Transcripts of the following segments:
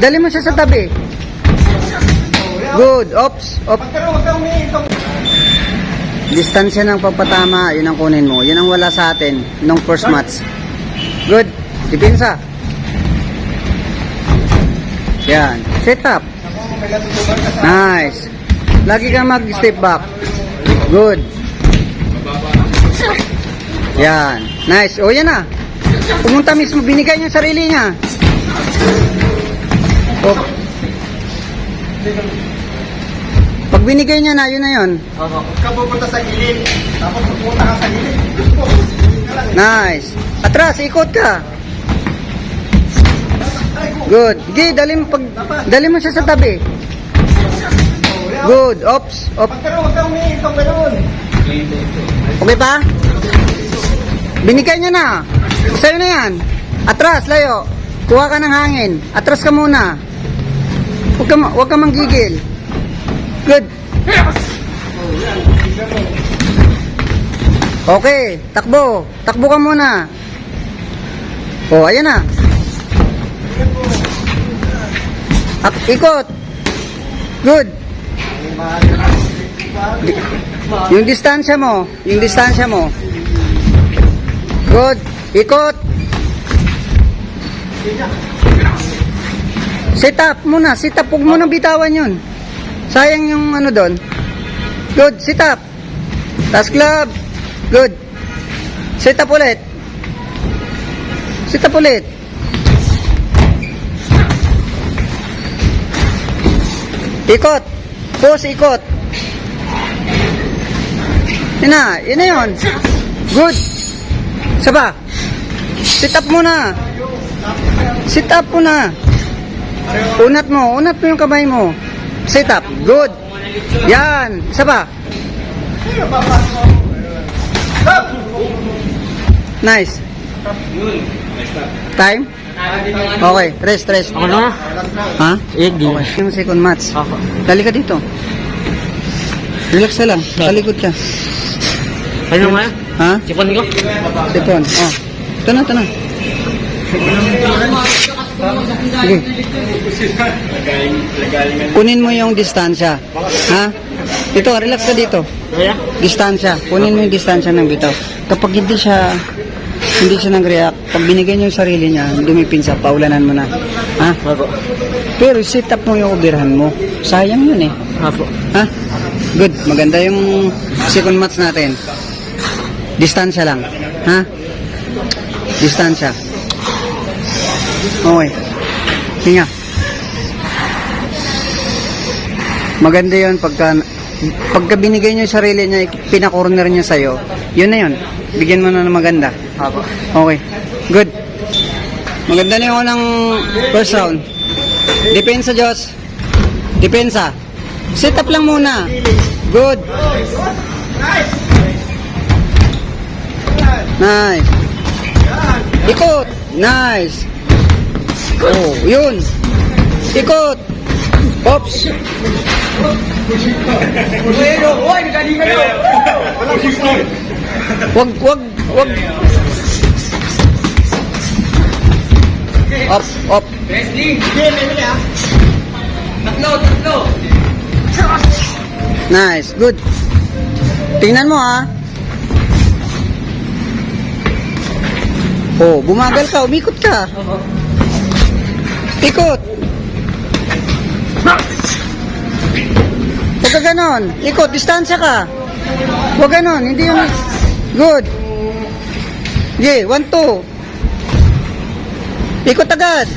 Dali mo siya sa tabi. Good. Ops. Op. Distansya ng pagpatama, yun ang kunin mo. Yun ang wala sa atin nung first match. Good. Depensa. Yan. Set up. Nice. Lagi kang mag-step back. Good. Yan. Nice. O yan na. Pumunta mismo. Binigay niya sarili niya. O. Pag binigay niya na, yun na yun. Ka pupunta sa gilid. Tapos pupunta ka sa gilid. Nice. Atras, ikot ka. Good. Sige, dali mo, pag, dali mo siya sa tabi. Good. Ops. Op. Pagkaro, huwag kang umiintong gano'n. Okay pa? Binigay niya na. Sa'yo na yan. Atras, layo. Kuha ka ng hangin. Atras ka muna. Huwag ka, huwag ka manggigil. Good. Okay, takbo. Takbo ka muna. Oh, ayan na. Ak ikot. Good. Yung distansya mo, yung distansya mo. Good. Ikot. Sit up muna, sit up. Huwag mo nang bitawan yun. Sayang yung ano doon. Good, sit up. Task club. Good. Sit up ulit. Sit up ulit. Ikot. Pause, ikot. Yun na, yun na yun. Good. Saba. Sit up muna. Sit up muna. Unat mo, unat mo yung kamay mo. Sit up. Good. Yan. Isa pa. Nice. Time? Okay. Rest, rest. Ako na? Ha? Igi. Okay. Yung second match. Ako. Dali ka dito. Relax ka lang. Talikod ka. Ano nga? Ha? Sipon ko? Sipon. Oh. Ito na, ito na. Sige. Kunin mo yung distansya. Ha? Dito, relax ka dito. Distansya. Kunin mo yung distansya ng bitaw. Kapag hindi siya hindi siya nag-react, pag binigay niya yung sarili niya, dumipinsa, paulanan mo na. Ha? Pero sit up mo yung ubirhan mo. Sayang yun eh. Ha? Good. Maganda yung second match natin. Distansya lang. Ha? Distansya. Okay. Hinga. Maganda yun pagka pagka binigay niyo yung sarili niya, pina-corner niya sa'yo, yun na yun. Bigyan mo na ng maganda. Okay. Good. Maganda na yung unang first round. Depensa, Diyos. Depensa. Sit up lang muna. Good. Nice. Ikot. Nice. Oh, yun. Ikot. Oops. Wag, wag, wag. Up, up. Nice, good. Tingnan mo ha. Oh, bumagal ka, umikot ka. Ikot. Huwag ka ganon. Ikot, distansya ka. Huwag ganon, hindi yung... Good. Okay, one, two. Ikot agad.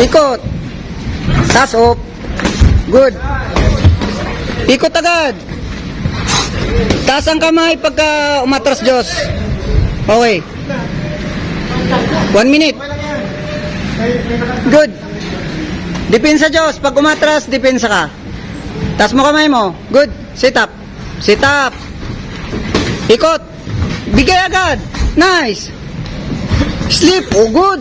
Ikot. Taas up. Good. Ikot agad. Taas ang kamay pagka umatras, Diyos. Okay. One minute. Good. Depensa, Diyos. Pag umatras, depensa ka. Taas mo kamay mo. Good. Sit up. Sit up. Ikot. Bigay agad. Nice. Sleep. Oh, good.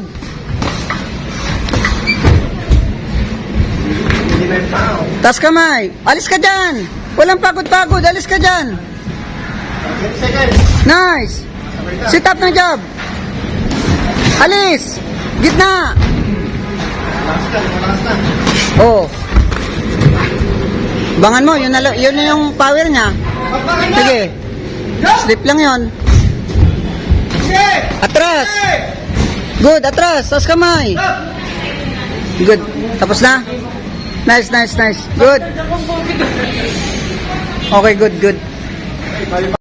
Taas kamay. Alis ka dyan. Walang pagod-pagod. Alis ka dyan. Nice. Sit up ng job. Alis. Gitna. Oo. Bangan mo, yun, na, yun na yung power niya. Sige. Slip lang yon. Sige! Atras. Good, atras. Taas kamay. Stop! Good. Tapos na? Nice, nice, nice. Good. Okay, good, good.